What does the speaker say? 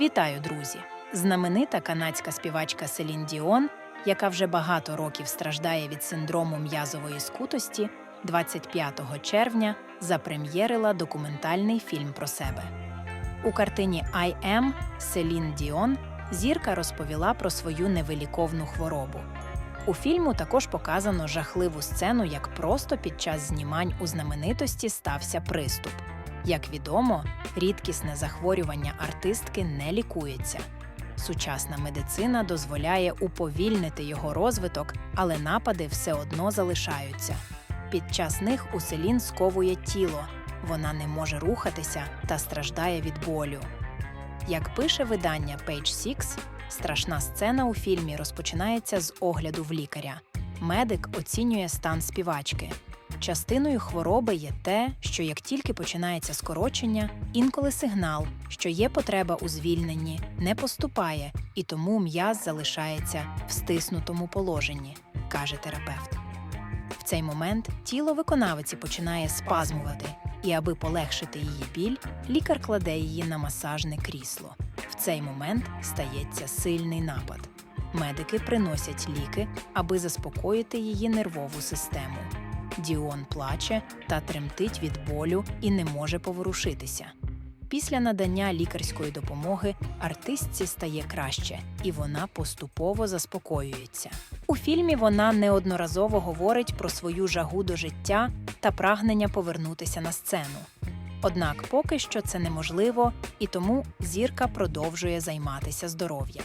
Вітаю, друзі! Знаменита канадська співачка Селін Діон, яка вже багато років страждає від синдрому м'язової скутості, 25 червня запрем'єрила документальний фільм про себе. У картині «I am» Селін Діон зірка розповіла про свою невиліковну хворобу. У фільму також показано жахливу сцену, як просто під час знімань у знаменитості стався приступ. Як відомо, рідкісне захворювання артистки не лікується. Сучасна медицина дозволяє уповільнити його розвиток, але напади все одно залишаються. Під час них у селін сковує тіло, вона не може рухатися та страждає від болю. Як пише видання Page Six, страшна сцена у фільмі розпочинається з огляду в лікаря. Медик оцінює стан співачки. Частиною хвороби є те, що як тільки починається скорочення, інколи сигнал, що є потреба у звільненні, не поступає, і тому м'яз залишається в стиснутому положенні, каже терапевт. В цей момент тіло виконавиці починає спазмувати, і аби полегшити її біль, лікар кладе її на масажне крісло. В цей момент стається сильний напад. Медики приносять ліки, аби заспокоїти її нервову систему. Діон плаче та тремтить від болю і не може поворушитися. Після надання лікарської допомоги артистці стає краще, і вона поступово заспокоюється. У фільмі вона неодноразово говорить про свою жагу до життя та прагнення повернутися на сцену. Однак поки що це неможливо, і тому зірка продовжує займатися здоров'ям.